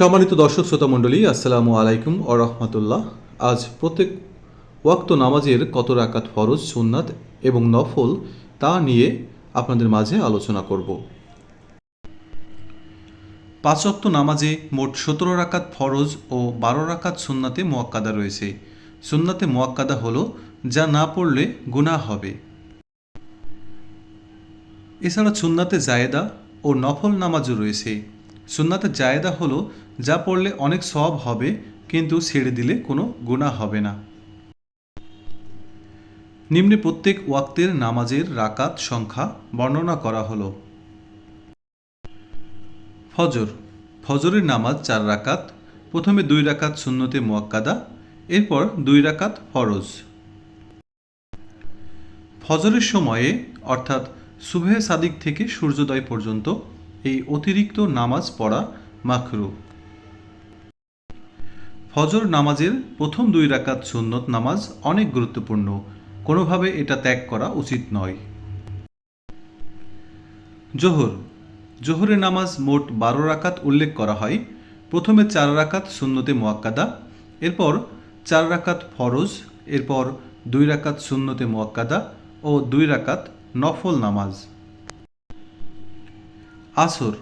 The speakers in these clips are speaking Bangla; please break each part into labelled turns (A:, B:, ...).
A: সম্মানিত দর্শক শ্রোতা মণ্ডলী, আসসালামু আলাইকুম ও রহমতুল্লাহ। আজ প্রত্যেক ওয়াক্ত নামাজের কত রাকাত ফরজ, সুন্নাত এবং নফল তা নিয়ে আপনাদের মাঝে আলোচনা করব। পাঁচ ওয়াক্ত নামাজে মোট সতেরো রাকাত ফরজ ও বারো রাকাত সুন্নাতে মোয়াক্কাদা রয়েছে। সুন্নাতে মোয়াক্কাদা হলো, যা না পড়লে গুনাহ হবে। এছাড়া সুন্নাতে জায়েদা ও নফল নামাজও রয়েছে। সুন্নাতে জায়েদা হলো, যা পড়লে অনেক সব হবে, কিন্তু ছেড়ে দিলে কোনো গুনাহ হবে না। নিম্নে প্রত্যেক ওয়াক্তের নামাজের রাকাত সংখ্যা বর্ণনা করা হলো। ফজর। ফজরের নামাজ চার রাকাত, প্রথমে দুই রাকাত সুন্নতে মোয়াক্কাদা, এরপর দুই রাকাত ফরজ। ফজরের সময়ে, অর্থাৎ সুবহে সাদিক থেকে সূর্যোদয় পর্যন্ত এই অতিরিক্ত নামাজ পড়া মাখরু ফজর নামাজের প্রথম দুই রাকাত সুন্নত নামাজ অনেক গুরুত্বপূর্ণ। কোনোভাবে এটা ত্যাগ করা উচিত নয়। জোহর। জোহরের নামাজ মোট বারো রাকাত উল্লেখ করা হয়। প্রথমে চার রাকাত সুন্নতে মোয়াক্কাদা, এরপর চার রাকাত ফরজ, এরপর দুই রাকাত সুন্নতে মোয়াক্কাদা ও দুই রাকাত নফল নামাজ। আসর।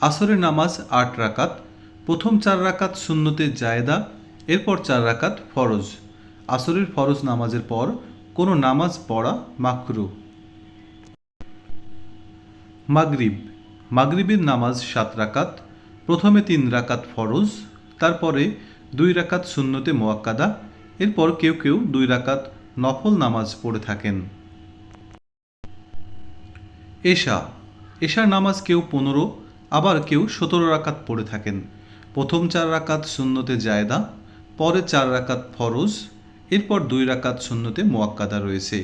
A: আসরের নামাজ আট রাকাত, প্রথম চার রাকাত শূন্যতে জায়দা, এরপর চার রাকাত ফরজ। আসরের ফরজ নামাজের পর কোনো নামাজ পড়া মাকরু। মাগরিব। মাগরিবের নামাজ সাত রাকাত, প্রথমে তিন রাকাত ফরজ, তারপরে দুই রাকাত শূন্যতে মোয়াক্কাদা, এরপর কেউ কেউ দুই রাকাত নফল নামাজ পড়ে থাকেন। এশা। এশার নামাজ কেউ পনেরো, আবার কেউ সতেরো রাকাত পড়ে থাকেন। প্রথম চার রাকাত শূন্যতে জায়দা, পরে চার রাকাত ফরজ, এরপর দুই রাকাত শূন্যতে মোয়াক্কাদা রয়েছে।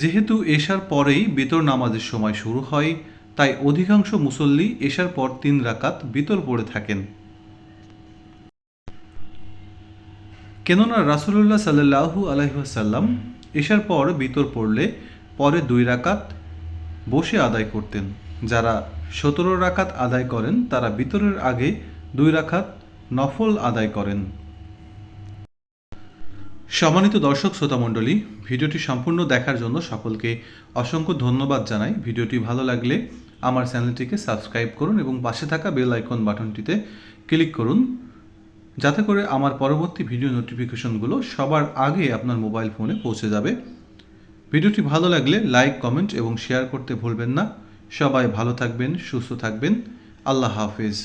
A: যেহেতু এশার পরেই বিতর নামাজের সময় শুরু হয়, তাই অধিকাংশ মুসল্লি এশার পর তিন রাকাত বিতর পড়ে থাকেন। কেননা রাসুলুল্লাহ সাল্লাহু আলহিহাসাল্লাম এশার পর বিতর পড়লে পরে দুই রাকাত বসে আদায় করতেন। যারা সতেরো রাকাত আদায় করেন, তারা বিতরের আগে দুই রাকাত নফল আদায় করেন। সম্মানিত দর্শক, শ্রোতা মণ্ডলী, ভিডিওটি সম্পূর্ণ দেখার জন্য সকলকে অসংখ্য ধন্যবাদ জানাই। ভিডিওটি ভালো লাগলে আমার চ্যানেলটিকে সাবস্ক্রাইব করুন এবং পাশে থাকা বেল আইকন বাটনটিতে ক্লিক করুন, যাতে করে আমার পরবর্তী ভিডিও নোটিফিকেশনগুলো সবার আগে আপনার মোবাইল ফোনে পৌঁছে যাবে। ভিডিওটি ভালো লাগলে লাইক, কমেন্ট এবং শেয়ার করতে ভুলবেন না। সবাই ভালো থাকবেন, সুস্থ থাকবেন। আল্লাহ হাফিজ।